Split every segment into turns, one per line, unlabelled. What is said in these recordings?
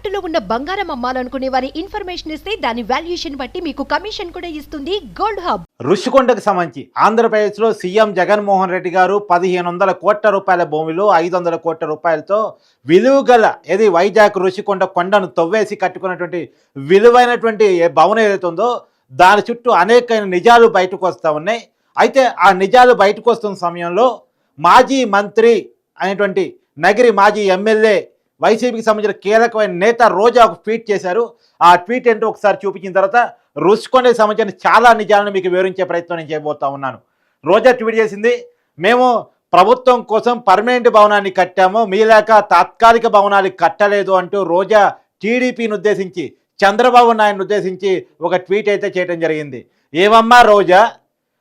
తాకట్టులో ఉన్న బంగారం అమ్మాలనుకునే వారి ఇన్ఫర్మేషన్ ఇస్తే దాని వాల్యుయేషన్ బట్టి మీకు కమిషన్ కూడా ఇస్తుంది గోల్డ్ హబ్.
ఋషికొండకు సంబంధించి ఆంధ్రప్రదేశ్లో సీఎం జగన్మోహన్ రెడ్డి గారు పదిహేను వందల కోట్ల రూపాయల భూమిలో ఐదు వందల కోట్ల రూపాయలతో విలువ గల ఏది వైజాగ్ ఋషికొండ కొండను తవ్వేసి కట్టుకున్నటువంటి విలువైనటువంటి భవనం ఏదైతే ఉందో దాని చుట్టూ అనేకమైన నిజాలు బయటకు వస్తూ ఉన్నాయి. అయితే ఆ నిజాలు బయటకు వస్తున్న సమయంలో మాజీ మంత్రి అనేటువంటి నగిరి మాజీ ఎమ్మెల్యే వైసీపీకి సంబంధించిన కీలకమైన నేత రోజా ఒక ట్వీట్ చేశారు. ఆ ట్వీట్ ఏంటో ఒకసారి చూపించిన తర్వాత రుచుకునే సంబంధించిన చాలా నిజాలను మీకు వివరించే ప్రయత్నం నేను చేయబోతా ఉన్నాను. రోజా ట్వీట్ చేసింది మేము ప్రభుత్వం కోసం పర్మనెంట్ భవనాన్ని కట్టాము మీలాక తాత్కాలిక భవనాలు కట్టలేదు అంటూ రోజా టీడీపీని ఉద్దేశించి చంద్రబాబు నాయుడుని ఉద్దేశించి ఒక ట్వీట్ అయితే చేయడం జరిగింది. ఏమమ్మా రోజా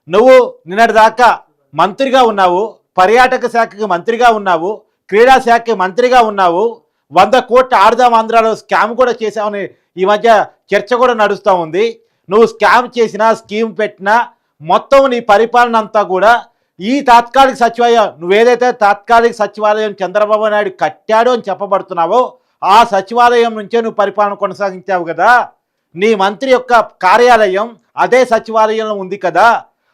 నువ్వు నిన్నటిదాకా మంత్రిగా ఉన్నావు పర్యాటక శాఖకి మంత్రిగా ఉన్నావు క్రీడా శాఖకి మంత్రిగా ఉన్నావు వంద కోట్ల ఆరుదాం ఆంధ్రాలో స్కామ్ కూడా చేశావని ఈ మధ్య చర్చ కూడా నడుస్తూ ఉంది. నువ్వు స్కామ్ చేసినా స్కీమ్ పెట్టినా మొత్తం నీ పరిపాలన అంతా కూడా ఈ తాత్కాలిక సచివాలయం నువ్వేదైతే తాత్కాలిక సచివాలయం చంద్రబాబు నాయుడు కట్టాడు అని చెప్పబడుతున్నావో ఆ సచివాలయం నుంచే నువ్వు పరిపాలన కొనసాగించావు కదా. నీ మంత్రి యొక్క కార్యాలయం అదే సచివాలయంలో ఉంది కదా.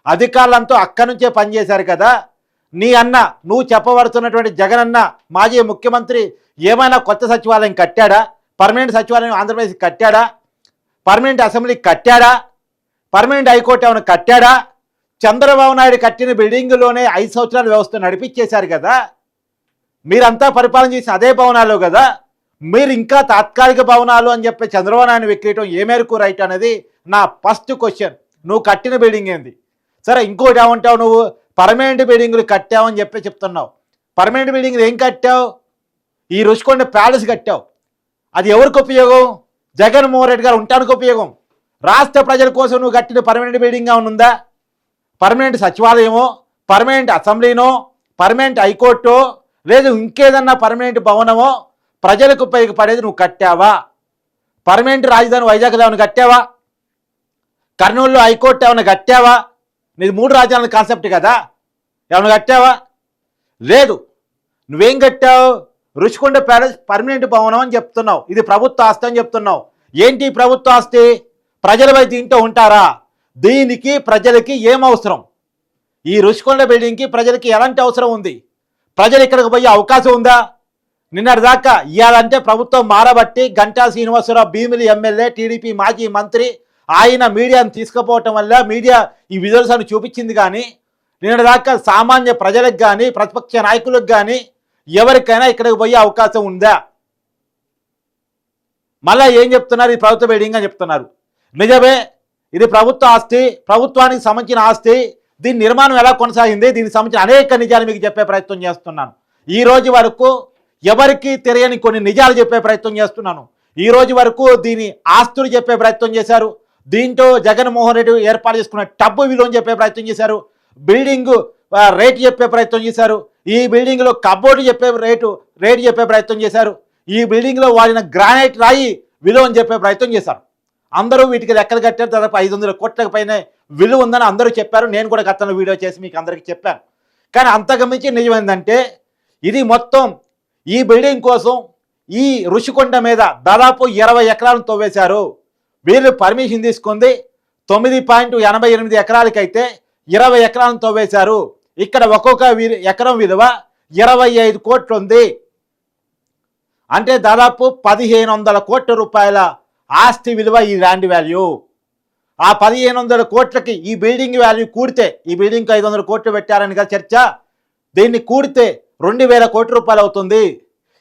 అధికారులంతా అక్కడి నుంచే పనిచేశారు కదా. నీ అన్న నువ్వు చెప్పబడుతున్నటువంటి జగన్ అన్న మాజీ ముఖ్యమంత్రి ఏమైనా కొత్త సచివాలయం కట్టాడా? పర్మనెంట్ సచివాలయం ఆంధ్రప్రదేశ్ కట్టాడా? పర్మనెంట్ అసెంబ్లీ కట్టాడా? పర్మనెంట్ హైకోర్టు ఏమైనా కట్టాడా? చంద్రబాబు నాయుడు కట్టిన బిల్డింగ్లోనే ఐదు సంవత్సరాల వ్యవస్థ నడిపించేశారు కదా. మీరంతా పరిపాలన చేసిన అదే భవనాలు కదా. మీరు ఇంకా తాత్కాలిక భవనాలు అని చెప్పి చంద్రబాబు నాయుడు వెక్కియటం ఏ మేరకు రైట్ అనేది నా ఫస్ట్ క్వశ్చన్ నువ్వు కట్టిన బిల్డింగ్ ఏంది? సరే ఇంకోటి ఏమంటావు నువ్వు? పర్మనెంట్ బిల్డింగులు అని చెప్పి చెప్తున్నావు. పర్మనెంట్ బిల్డింగ్లు ఏం కట్టావు? ఈ రుచికొండ ప్యాలెస్ కట్టావు. అది ఎవరికి ఉపయోగం? జగన్మోహన్ రెడ్డి గారు ఉంటానికి ఉపయోగం. రాష్ట్ర ప్రజల కోసం నువ్వు కట్టిన పర్మనెంట్ బిల్డింగ్ ఉందా? పర్మనెంట్ సచివాలయమో పర్మనెంట్ అసెంబ్లీనో పర్మనెంట్ హైకోర్టు లేదు ఇంకేదన్నా పర్మనెంట్ భవనమో ప్రజలకు ఉపయోగపడేది నువ్వు కట్టావా? పర్మనెంట్ రాజధాని వైజాగ్ ఏమైనా కట్టావా? కర్నూలులో హైకోర్టు ఏమైనా కట్టావా? నీది మూడు రాజధానుల కాన్సెప్ట్ కదా. ఏమైనా కట్టావా? లేదు. నువ్వేం కట్టావు? రుచికొండ ప్యాలెస్ పర్మనెంట్ భవనం అని చెప్తున్నావు. ఇది ప్రభుత్వ ఆస్తి అని చెప్తున్నావు. ఏంటి ప్రభుత్వ ఆస్తి? ప్రజలపై దీంట్లో ఉంటారా? దీనికి ప్రజలకి ఏం అవసరం? ఈ రుషికొండ బిల్డింగ్కి ప్రజలకి ఎలాంటి అవసరం ఉంది? ప్రజలు ఇక్కడికి పోయే అవకాశం ఉందా? నిన్నటిదాకా ఇవ్వాలంటే ప్రభుత్వం మారబట్టి గంటా శ్రీనివాసరావు భీమిలి ఎమ్మెల్యే టీడీపీ మాజీ మంత్రి ఆయన మీడియాను తీసుకుపోవటం వల్ల మీడియా ఈ విజువల్స్ అని చూపించింది కానీ నిన్నటిదాకా సామాన్య ప్రజలకు కానీ ప్రతిపక్ష నాయకులకు కానీ ఎవరికైనా ఇక్కడికి పోయే అవకాశం ఉందా? మళ్ళా ఏం చెప్తున్నారు? ఇది ప్రభుత్వ బిల్డింగ్ అని చెప్తున్నారు? నిజమే ఇది ప్రభుత్వ ఆస్తి ప్రభుత్వానికి సంబంధించిన ఆస్తి. దీని నిర్మాణం ఎలా కొనసాగింది? దీనికి సంబంధించిన అనేక నిజాలు మీకు చెప్పే ప్రయత్నం చేస్తున్నాను. ఈ రోజు వరకు ఎవరికి తెలియని కొన్ని నిజాలు చెప్పే ప్రయత్నం చేస్తున్నాను. ఈ రోజు వరకు దీని ఆస్తులు చెప్పే ప్రయత్నం చేశారు. దీంతో జగన్మోహన్ రెడ్డి ఏర్పాటు చేసుకున్న టబ్బు విలువని చెప్పే ప్రయత్నం చేశారు. బిల్డింగ్ రేట్ రేటు చెప్పే ప్రయత్నం చేశారు. ఈ బిల్డింగ్లో కబోర్డు చెప్పే రేటు రేటు చెప్పే ప్రయత్నం చేశారు. ఈ బిల్డింగ్లో వాడిన గ్రానైట్ రాయి విలువ అని చెప్పే ప్రయత్నం చేశారు. అందరూ వీటికి లెక్కలు కట్టారు దాదాపు ఐదు వందల కోట్లకు పైన విలువ ఉందని అందరూ చెప్పారు. నేను కూడా గతంలో వీడియో చేసి మీకు అందరికీ చెప్పాను. కానీ అంతకుమించి నిజం ఏంటంటే ఇది మొత్తం ఈ బిల్డింగ్ కోసం ఈ ఋషికొండ మీద దాదాపు ఇరవై ఎకరాలను తవ్వేశారు వీళ్ళు పర్మిషన్ తీసుకుంది తొమ్మిది పాయింట్ ఎనభై ఎనిమిది ఎకరాలకైతే ఇరవై ఎకరాలను తవ్వేశారు ఇక్కడ ఒక్కొక్క ఎకరం విలువ ఇరవై ఐదు కోట్లు ఉంది అంటే దాదాపు పదిహేను వందల కోట్ల రూపాయల ఆస్తి విలువ ఈ ల్యాండ్ వాల్యూ. ఆ పదిహేను వందల కోట్లకి ఈ బిల్డింగ్ వాల్యూ కూడితే ఈ బిల్డింగ్కి ఐదు వందల కోట్లు పెట్టారని కదా చర్చ? దీన్ని కూడితే రెండు వేల కోట్ల రూపాయలు అవుతుంది.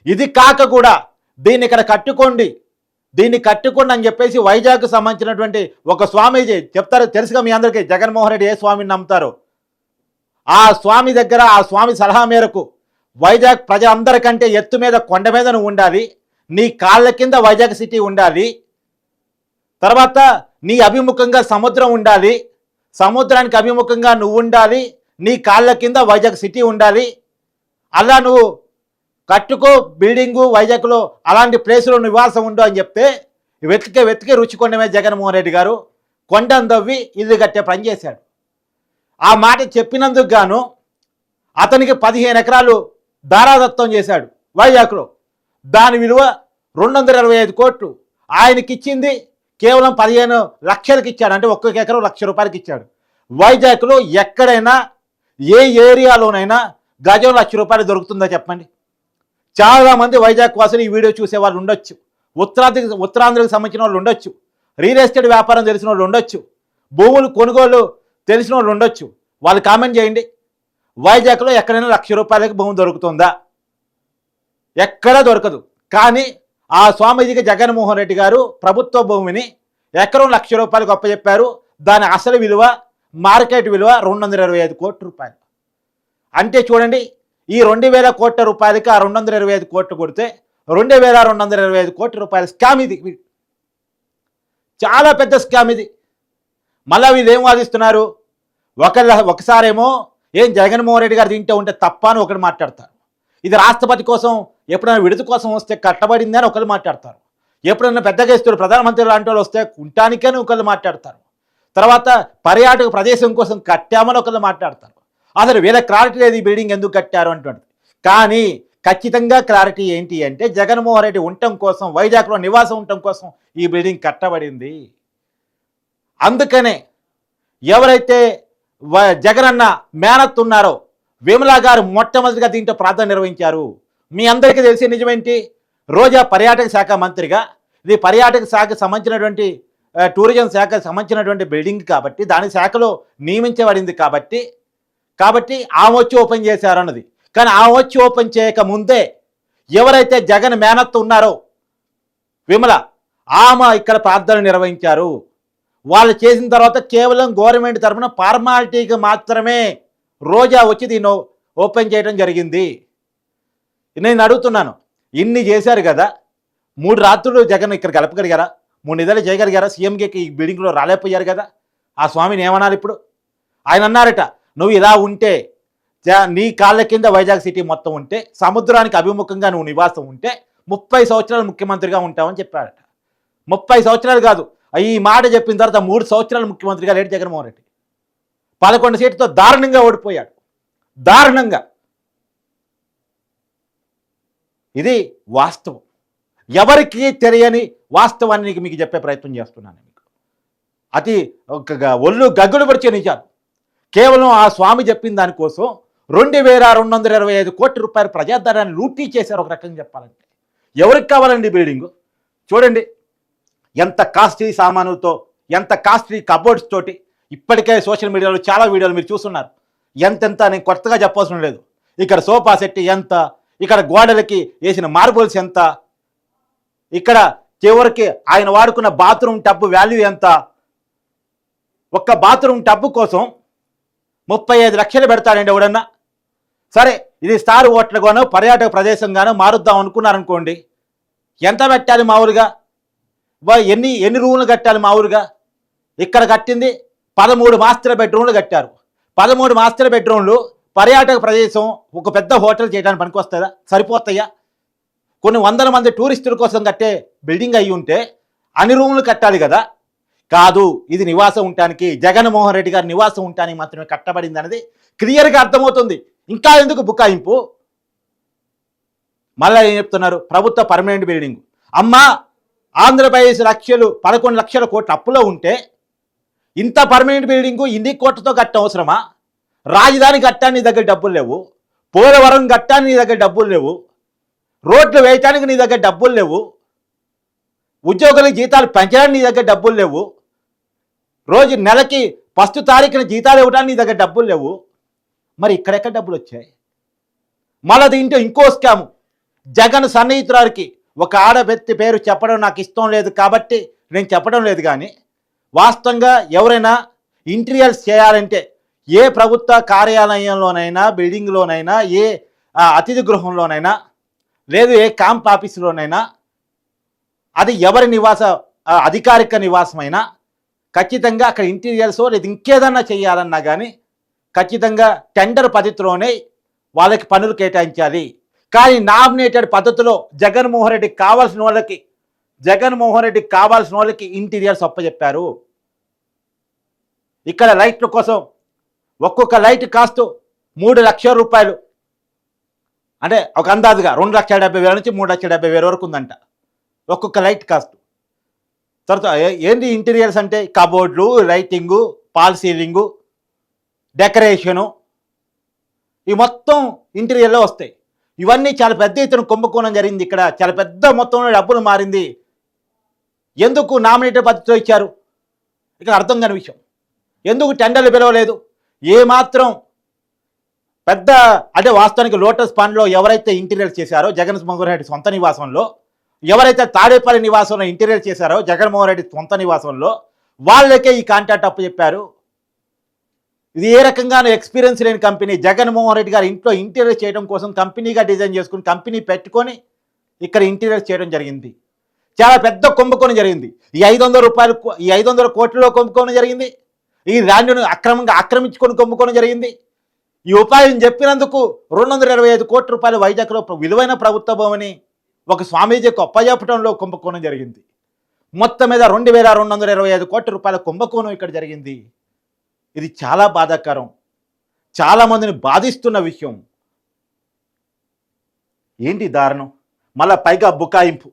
ఇది కాక కూడా దీన్ని ఇక్కడ కట్టుకోండి. దీన్ని కట్టుకోండి అని చెప్పేసి వైజాగ్కు సంబంధించినటువంటి ఒక స్వామీజీ చెప్తారు తెలుసుగా మీ అందరికీ? జగన్మోహన్ రెడ్డి ఏ స్వామిని నమ్ముతారు? ఆ స్వామి దగ్గర ఆ స్వామి సలహా మేరకు వైజాగ్ ప్రజలందరికంటే ఎత్తు మీద కొండ మీద నువ్వు ఉండాలి. నీ కాళ్ళ కింద వైజాగ్ సిటీ ఉండాలి. తర్వాత నీ అభిముఖంగా సముద్రం ఉండాలి. సముద్రానికి అభిముఖంగా నువ్వు ఉండాలి. నీ కాళ్ళ కింద వైజాగ్ సిటీ ఉండాలి. అలా నువ్వు కట్టుకో బిల్డింగు వైజాగ్లో అలాంటి ప్లేసులో నివాసం ఉండు అని చెప్తే వెతికే వెతికే రుచికొండమే జగన్మోహన్ రెడ్డి గారు కొండను దవ్వి ఇల్లు కట్టే పని చేశాడు. ఆ మాట చెప్పినందుకు గాను అతనికి పదిహేను ఎకరాలు దారాదత్తం చేశాడు వైజాగ్లో. దాని విలువ రెండు వందల ఇరవై ఐదు కోట్లు. ఆయనకిచ్చింది కేవలం పదిహేను లక్షలకు ఇచ్చాడు. అంటే ఒక్కొక్క ఎకరం లక్ష రూపాయలకి ఇచ్చాడు. వైజాగ్లో ఎక్కడైనా ఏ ఏరియాలోనైనా గజం లక్ష రూపాయలు దొరుకుతుందో చెప్పండి? చాలామంది వైజాగ్ వాసులు ఈ వీడియో చూసే వాళ్ళు ఉండొచ్చు. ఉత్తరాంధ్రకి ఉత్తరాంధ్రకు సంబంధించిన వాళ్ళు ఉండొచ్చు. రియల్ ఎస్టేట్ వ్యాపారం తెలిసిన వాళ్ళు ఉండొచ్చు. భూములు కొనుగోలు తెలిసిన వాళ్ళు ఉండొచ్చు. వాళ్ళు కామెంట్ చేయండి. వైజాగ్లో ఎక్కడైనా లక్ష రూపాయలకి భూమి దొరుకుతుందా? ఎక్కడా దొరకదు. కానీ ఆ స్వామీజీకి జగన్మోహన్ రెడ్డి గారు ప్రభుత్వ భూమిని ఎకరం లక్ష రూపాయలకు అప్పచెప్పారు దాని అసలు విలువ మార్కెట్ విలువ రెండు వందల ఇరవై ఐదు కోట్ల రూపాయలు. అంటే చూడండి ఈ రెండు వేల కోట్ల రూపాయలకి ఆ రెండు వందల ఇరవై ఐదు కోట్లు కొడితే రెండు వేల రెండు వందల ఇరవై ఐదు కోట్ల రూపాయల స్కామ్ ఇది. చాలా పెద్ద స్కామ్ ఇది. మళ్ళీ వీళ్ళు ఏం వాదిస్తున్నారు? ఒకళ్ళ ఒకసారేమో ఏం జగన్మోహన్ రెడ్డి గారు తింటే ఉంటే తప్ప అని ఒకరు మాట్లాడతారు. ఇది రాష్ట్రపతి కోసం ఎప్పుడైనా విడుదల కోసం వస్తే కట్టబడింది అని ఒకరు మాట్లాడతారు. ఎప్పుడైనా పెద్దగా ఇస్తారు ప్రధానమంత్రి లాంటి వాళ్ళు వస్తే ఉండటానికని ఒకళ్ళు మాట్లాడతారు. తర్వాత పర్యాటక ప్రదేశం కోసం కట్టామని ఒకళ్ళు మాట్లాడతారు. అసలు వీళ్ళ క్లారిటీ లేదు ఈ బిల్డింగ్ ఎందుకు కట్టారు అంటుంది కానీ ఖచ్చితంగా క్లారిటీ ఏంటి అంటే జగన్మోహన్ రెడ్డి ఉండటం కోసం వైజాగ్లో నివాసం ఉండటం కోసం ఈ బిల్డింగ్ కట్టబడింది. అందుకనే ఎవరైతే వ- జగనన్న మేనత్ ఉన్నారో విమలా గారు మొట్టమొదటిగా దీంట్లో ప్రార్థన నిర్వహించారు. మీ అందరికీ తెలిసే నిజమేంటి? రోజా పర్యాటక శాఖ మంత్రిగా ఇది పర్యాటక శాఖకు సంబంధించినటువంటి టూరిజం శాఖకు సంబంధించినటువంటి బిల్డింగ్ కాబట్టి దాని శాఖలో నియమించబడింది కాబట్టి కాబట్టి ఆమె వచ్చి ఓపెన్ చేశారు అన్నది. కానీ ఆమె వచ్చి ఓపెన్ చేయక ముందే ఎవరైతే జగన్ మేనత్తు ఉన్నారో విమల ఆమె ఇక్కడ ప్రార్థన నిర్వహించారు. వాళ్ళు చేసిన తర్వాత కేవలం గవర్నమెంట్ తరఫున ఫార్మాలిటీకి మాత్రమే రోజా వచ్చి దీన్ని ఓపెన్ చేయడం జరిగింది. నేను అడుగుతున్నాను ఇన్ని చేశారు కదా మూడు రాత్రులు జగన్ ఇక్కడ గలపగలిగారా మూడు నిధులు చేయగలిగారా సీఎంకి ఈ బిల్డింగ్లో రాలేకపోయారు కదా ఆ స్వామిని ఏమనాలి ఇప్పుడు? ఆయన అన్నారట నువ్వు ఇలా ఉంటే నీ కాళ్ళ కింద వైజాగ్ సిటీ మొత్తం ఉంటే సముద్రానికి అభిముఖంగా నువ్వు నివాసం ఉంటే ముప్పై సంవత్సరాలు ముఖ్యమంత్రిగా ఉంటావని చెప్పాడట ముప్పై సంవత్సరాలు కాదు ఈ మాట చెప్పిన తర్వాత మూడు సంవత్సరాలు ముఖ్యమంత్రిగా లేడు జగన్మోహన్ రెడ్డి. పదకొండు సీట్లతో దారుణంగా ఓడిపోయాడు. దారుణంగా. ఇది వాస్తవం. ఎవరికి తెలియని వాస్తవాన్ని మీకు చెప్పే ప్రయత్నం చేస్తున్నాను మీకు. అతి ఒక గ- ఒళ్ళు గగ్గులు పరిచే నిజాలు. కేవలం ఆ స్వామి చెప్పిన దానికోసం రెండు వేల రెండు వందల ఇరవై ఐదు కోట్ల రూపాయల ప్రజాధనాన్ని లూటీ చేశారు ఒక రకంగా చెప్పాలంటే. ఎవరికి కావాలండి బిల్డింగు? చూడండి. ఎంత కాస్ట్లీ సామానులతో ఎంత కాస్ట్లీ కబోర్డ్స్ తోటి ఇప్పటికే సోషల్ మీడియాలో చాలా వీడియోలు మీరు చూస్తున్నారు. ఎంతెంత నేను కొత్తగా చెప్పవసరం లేదు. ఇక్కడ సోఫా సెట్ ఎంత ఇక్కడ గోడలకి వేసిన మార్బుల్స్ ఎంత ఇక్కడ చివరికి ఆయన వాడుకున్న బాత్రూమ్ టబ్బు వాల్యూ ఎంత ఒక్క బాత్రూమ్ టబ్బు కోసం ముప్పై ఐదు లక్షలు పెడతాడండి ఎవడన్నా. సరే ఇది స్టార్ హోటల్గానో పర్యాటక ప్రదేశంగానో మారుద్దాం అనుకున్నారనుకోండి ఎంత పెట్టాలి మామూలుగా? ఎన్ని ఎన్ని రూములు కట్టాలి మామూలుగా ఇక్కడ కట్టింది పదమూడు మాస్టర్ బెడ్రూమ్లు కట్టారు. పదమూడు మాస్టర్ బెడ్రూమ్లు పర్యాటక ప్రదేశం ఒక పెద్ద హోటల్ చేయడానికి పనికొస్తుందా? సరిపోతాయా? కొన్ని వందల మంది టూరిస్టుల కోసం కట్టే బిల్డింగ్ అయి ఉంటే అన్ని రూములు కట్టాలి కదా? కాదు ఇది నివాసం ఉండటానికి జగన్మోహన్ రెడ్డి గారి నివాసం ఉండటానికి మాత్రమే కట్టబడింది అనేది క్లియర్గా అర్థమవుతుంది. ఇంకా ఎందుకు బుకాయింపు మళ్ళీ ఏం చెప్తున్నారు? ప్రభుత్వ పర్మనెంట్ బిల్డింగ్. అమ్మా ఆంధ్రప్రదేశ్ లక్షలు పదకొండు లక్షల కోట్ల అప్పులో ఉంటే ఇంత పర్మనెంట్ బిల్డింగు ఇన్ని కోట్లతో కట్ట అవసరమా? రాజధాని కట్టానికి నీ దగ్గర డబ్బులు లేవు. పోలవరం కట్టానికి నీ దగ్గర డబ్బులు లేవు. రోడ్లు వేయటానికి నీ దగ్గర డబ్బులు లేవు. ఉద్యోగులకు జీతాలు పెంచడానికి నీ దగ్గర డబ్బులు లేవు. రోజు నెలకి ఫస్ట్ తారీఖున జీతాలు ఇవ్వడానికి నీ దగ్గర డబ్బులు లేవు. మరి ఇక్కడెక్కడ డబ్బులు వచ్చాయి? మళ్ళీ దీంట్లో ఇంకో స్కాము జగన్ సన్నిహితురారికి ఒక ఆడవ్యక్తి పేరు చెప్పడం నాకు ఇష్టం లేదు కాబట్టి నేను చెప్పడం లేదు కానీ వాస్తవంగా ఎవరైనా ఇంటీరియర్స్ చేయాలంటే ఏ ప్రభుత్వ కార్యాలయంలోనైనా బిల్డింగ్లోనైనా ఏ అతిథి గృహంలోనైనా లేదు ఏ క్యాంప్ ఆఫీసులోనైనా అది ఎవరి నివాస అధికారిక నివాసమైనా ఖచ్చితంగా అక్కడ ఇంటీరియర్స్ లేదు ఇంకేదన్నా చేయాలన్నా కానీ ఖచ్చితంగా టెండర్ పద్ధతిలోనే వాళ్ళకి పనులు కేటాయించాలి. కానీ నామినేటెడ్ పద్ధతిలో జగన్మోహన్ రెడ్డికి కావాల్సిన వాళ్ళకి జగన్మోహన్ రెడ్డికి కావాల్సిన వాళ్ళకి ఇంటీరియర్స్ అప్పచెప్పారు ఇక్కడ లైట్ల కోసం ఒక్కొక్క లైట్ కాస్ట్ మూడు లక్షల రూపాయలు. అంటే ఒక అందాజుగా రెండు లక్షల డెబ్బై వేల నుంచి మూడు లక్షల డెబ్బై వేల వరకు ఉందంట. ఒక్కొక్క లైట్ కాస్ట్ తర్వాత ఏంటి ఇంటీరియర్స్ అంటే కబోర్డ్లు లైటింగు పాల్ సీలింగు డెకరేషను. ఈ మొత్తం ఇంటీరియర్లో వస్తాయి. ఇవన్నీ చాలా పెద్ద ఎత్తున కుంభకోణం జరిగింది ఇక్కడ. చాలా పెద్ద మొత్తంలో డబ్బులు మారింది. ఎందుకు నామినేటర్ పద్ధతిలో ఇచ్చారు? ఇక్కడ అర్థం కాని విషయం. ఎందుకు టెండర్లు పిలవలేదు? ఏమాత్రం పెద్ద అంటే వాస్తవానికి లోటస్ పాండ్లో ఎవరైతే ఇంటీరియర్ చేశారో జగన్మోహన్ రెడ్డి సొంత నివాసంలో ఎవరైతే తాడేపల్లి నివాసంలో ఇంటీరియర్ చేశారో జగన్మోహన్ రెడ్డి సొంత నివాసంలో వాళ్ళకే ఈ కాంట్రాక్ట్ అప్పు చెప్పారు ఇది ఏ రకంగానూ ఎక్స్పీరియన్స్ లేని కంపెనీ జగన్మోహన్ రెడ్డి గారు ఇంట్లో ఇంటీరియర్ చేయడం కోసం కంపెనీగా డిజైన్ చేసుకుని కంపెనీ పెట్టుకొని ఇక్కడ ఇంటీరియర్ చేయడం జరిగింది. చాలా పెద్ద కుంభకోణం జరిగింది. ఈ ఐదు వందల రూపాయలు ఈ ఐదు వందల కోట్లలో కుంభకోణం జరిగింది. ఈ ల్యాండ్ను అక్రమంగా ఆక్రమించుకొని కుంభకోణం జరిగింది. ఈ ఉపాయం చెప్పినందుకు రెండు వందల ఇరవై ఐదు కోట్ల రూపాయలు వైజాగ్లో విలువైన ప్రభుత్వ భవని ఒక స్వామీజీకి అప్పజెప్పడంలో కుంభకోణం జరిగింది. మొత్తం మీద రెండు వేల రెండు వందల ఇరవై ఐదు కోట్ల రూపాయల కుంభకోణం ఇక్కడ జరిగింది. ఇది చాలా బాధాకరం. చాలామందిని బాధిస్తున్న విషయం. ఏంటి దారుణం? మళ్ళా పైగా బుకాయింపు.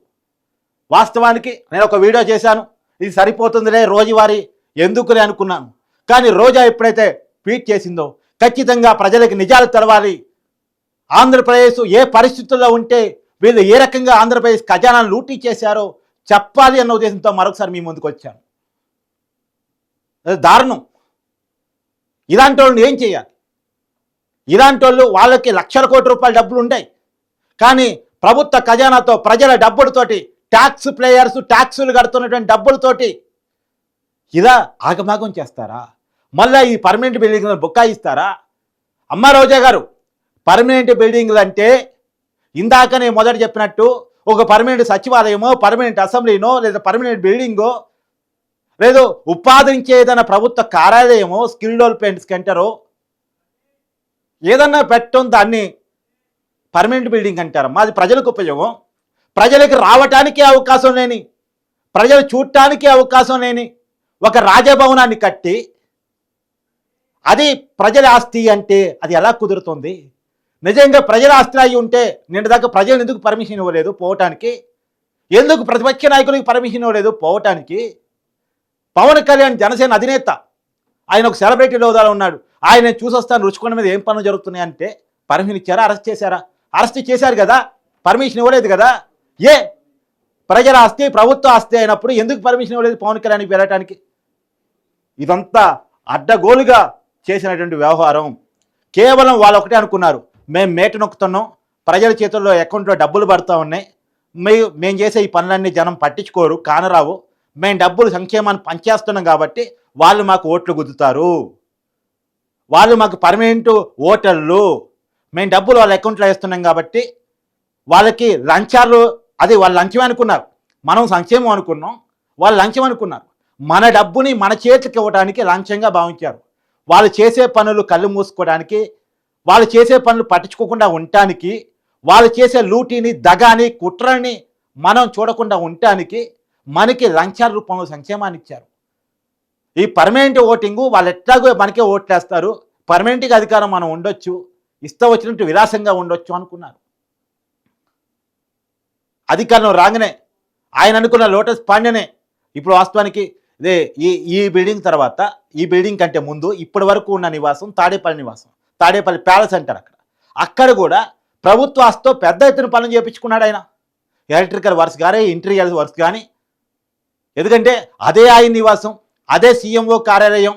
వాస్తవానికి నేను ఒక వీడియో చేశాను. ఇది సరిపోతుందిలే రోజువారీ. ఎందుకులే అనుకున్నాను. కానీ రోజా ఎప్పుడైతే ట్వీట్ చేసిందో ఖచ్చితంగా ప్రజలకు నిజాలు తెలవాలి. ఆంధ్రప్రదేశ్ ఏ పరిస్థితుల్లో ఉంటే వీళ్ళు ఏ రకంగా ఆంధ్రప్రదేశ్ ఖజానాను లూటీ చేశారో చెప్పాలి అన్న ఉద్దేశంతో మరొకసారి మీ ముందుకు వచ్చాను. దారుణం. ఇలాంటి వాళ్ళని ఏం చేయాలి? ఇలాంటి వాళ్ళు వాళ్ళకి లక్షల కోట్ల రూపాయల డబ్బులు ఉంటాయి. కానీ ప్రభుత్వ ఖజానాతో ప్రజల డబ్బులతోటి ట్యాక్స్ ప్లేయర్స్ ట్యాక్సులు కడుతున్నటువంటి డబ్బులతోటి ఇలా ఆగమాగం చేస్తారా? మళ్ళీ ఈ పర్మనెంట్ బిల్డింగ్లను బుక్కాయిస్తారా అమ్మ రోజా గారు పర్మనెంట్ బిల్డింగ్లు అంటే ఇందాక నేను మొదట చెప్పినట్టు ఒక పర్మనెంట్ సచివాలయమో పర్మనెంట్ అసెంబ్లీనో లేదా పర్మనెంట్ బిల్డింగో లేదు ఉపాధించే ఏదైనా ప్రభుత్వ కార్యాలయమో స్కిల్ డెవలప్మెంట్ సెంటరో ఏదన్నా పెట్టడం దాన్ని పర్మనెంట్ బిల్డింగ్ అంటారు. మాది ప్రజలకు ఉపయోగం. ప్రజలకు రావటానికి అవకాశం లేని ప్రజలు చూడటానికి అవకాశం లేని ఒక రాజభవనాన్ని కట్టి అది ప్రజల ఆస్తి అంటే అది ఎలా కుదురుతుంది? నిజంగా ప్రజల ఆస్తి అయి ఉంటే నిన్న దాకా ప్రజలు ఎందుకు పర్మిషన్ ఇవ్వలేదు పోవటానికి? ఎందుకు ప్రతిపక్ష నాయకులకు పర్మిషన్ ఇవ్వలేదు పోవటానికి? పవన్ కళ్యాణ్ జనసేన అధినేత. ఆయన ఒక సెలబ్రిటీ హోదాలో ఉన్నాడు. ఆయన చూసొస్తాను రుచికొండ మీద ఏం పనులు జరుగుతున్నాయి అంటే పర్మిషన్ ఇచ్చారా అరెస్ట్ చేశారా? అరెస్ట్ చేశారు కదా పర్మిషన్ ఇవ్వలేదు కదా? ఏ? ప్రజల ఆస్తి ప్రభుత్వ ఆస్తి అయినప్పుడు ఎందుకు పర్మిషన్ ఇవ్వలేదు పవన్ కళ్యాణ్కి వెళ్ళటానికి? ఇదంతా అడ్డగోలుగా చేసినటువంటి వ్యవహారం. కేవలం వాళ్ళు ఒకటే అనుకున్నారు. మేము మేట నొక్కుతున్నాం ప్రజల చేతుల్లో అకౌంట్లో డబ్బులు పడుతూ ఉన్నాయి. మే మేము చేసే ఈ పనులన్నీ జనం పట్టించుకోరు కానరావు. మేము డబ్బులు సంక్షేమాన్ని పంచేస్తున్నాం కాబట్టి వాళ్ళు మాకు ఓట్లు గుద్దుతారు. వాళ్ళు మాకు పర్మనెంట్ ఓటర్లు. మేము డబ్బులు వాళ్ళ అకౌంట్లో వేస్తున్నాం కాబట్టి వాళ్ళకి లంచాలు అది వాళ్ళు లంచం అనుకున్నారు. మనం సంక్షేమం అనుకున్నాం వాళ్ళు లంచం అనుకున్నారు. మన డబ్బుని మన చేతికి ఇవ్వడానికి లంచంగా భావించారు. వాళ్ళు చేసే పనులు కళ్ళు మూసుకోవడానికి వాళ్ళు చేసే పనులు పట్టించుకోకుండా ఉండటానికి వాళ్ళు చేసే లూటీని దగాని కుట్రని మనం చూడకుండా ఉండటానికి మనకి లంచాల రూపంలో సంక్షేమాన్ని ఇచ్చారు. ఈ పర్మనెంట్ ఓటింగు వాళ్ళు ఎట్లాగో మనకే ఓట్లేస్తారు. పర్మనెంట్గా అధికారం మనం ఉండొచ్చు. ఇష్టం వచ్చినట్టు విలాసంగా ఉండొచ్చు అనుకున్నారు. అధికారం రాగానే ఆయన అనుకున్న లోటస్ పాండ్యనే ఇప్పుడు వాస్తవానికి ఇదే ఈ ఈ బిల్డింగ్ తర్వాత ఈ బిల్డింగ్ కంటే ముందు ఇప్పటి వరకు ఉన్న నివాసం తాడేపల్లి నివాసం. తాడేపల్లి ప్యాలెస్ అంటారు అక్కడ. అక్కడ కూడా ప్రభుత్వ ఆస్తో పెద్ద ఎత్తున పనులు చేయించుకున్నాడు ఆయన. ఎలక్ట్రికల్ వర్క్స్ కానీ ఇంటీరియర్ వర్క్స్ కానీ ఎందుకంటే అదే ఆయన నివాసం అదే సీఎంఓ కార్యాలయం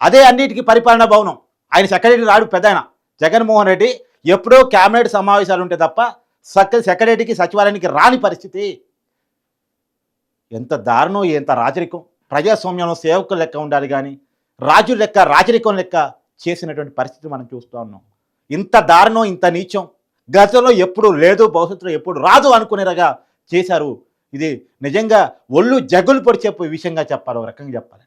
అదే అన్నిటికీ పరిపాలన భవనం. ఆయన సెక్రటరీ రాడు పెద్ద ఆయన జగన్మోహన్ రెడ్డి ఎప్పుడో కేబినెట్ సమావేశాలు ఉంటే తప్ప సక్క సెక్రటరీకి సచివాలయానికి రాని పరిస్థితి. ఎంత దారుణం ఎంత రాజరికం ప్రజాస్వామ్యంలో సేవకుల లెక్క ఉండాలి కానీ రాజు లెక్క రాజరికం లెక్క చేసినటువంటి పరిస్థితి మనం చూస్తూ ఉన్నాం. ఇంత దారుణం ఇంత నీచం. గతంలో ఎప్పుడు లేదు భవిష్యత్తులో ఎప్పుడు రాదు అనుకునేలాగా చేశారు ఇది నిజంగా ఒళ్ళు జగులు పొడిచే విషయంగా చెప్పాలి ఒక రకంగా చెప్పాలి.